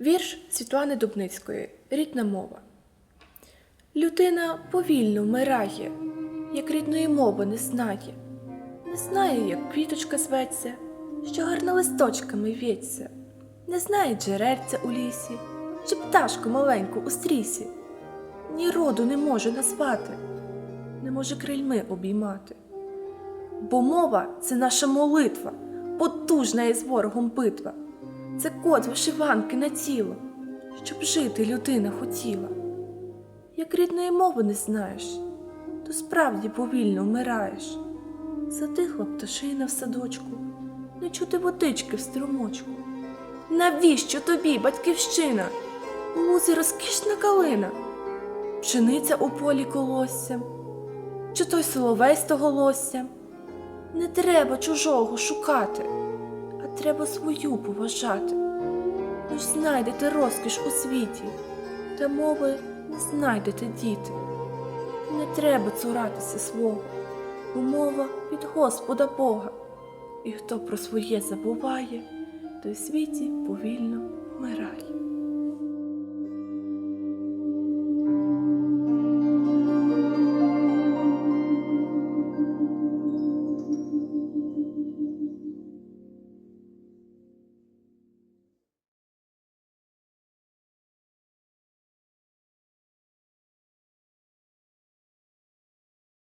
Вірш Світлани Дубницької Рідна мова. Людина повільно вмирає, як рідної мови не знає. Не знає, як квіточка зветься, що гарно листочками в'ється. Не знає джерельця у лісі, чи пташку маленьку у стрісі. Ні роду не може назвати, не може крильми обіймати. Бо мова це наша молитва, потужна із ворогом битва. Це код вишиванки на тіло, щоб жити людина хотіла. Як рідної мови не знаєш, то справді повільно вмираєш. Затихла пташина в садочку, не чути водички в струмочку. Навіщо тобі, батьківщина? У лузі розкішна калина, пшениця у полі колоссям, чи той соловей стоголоссям? Не треба чужого шукати, треба свою поважати. Ви ж знайдете розкіш у світі, та мови не знайдете діти. Не треба цуратися свого, бо мова від Господа Бога. І хто про своє забуває, той в світі повільно вмирає.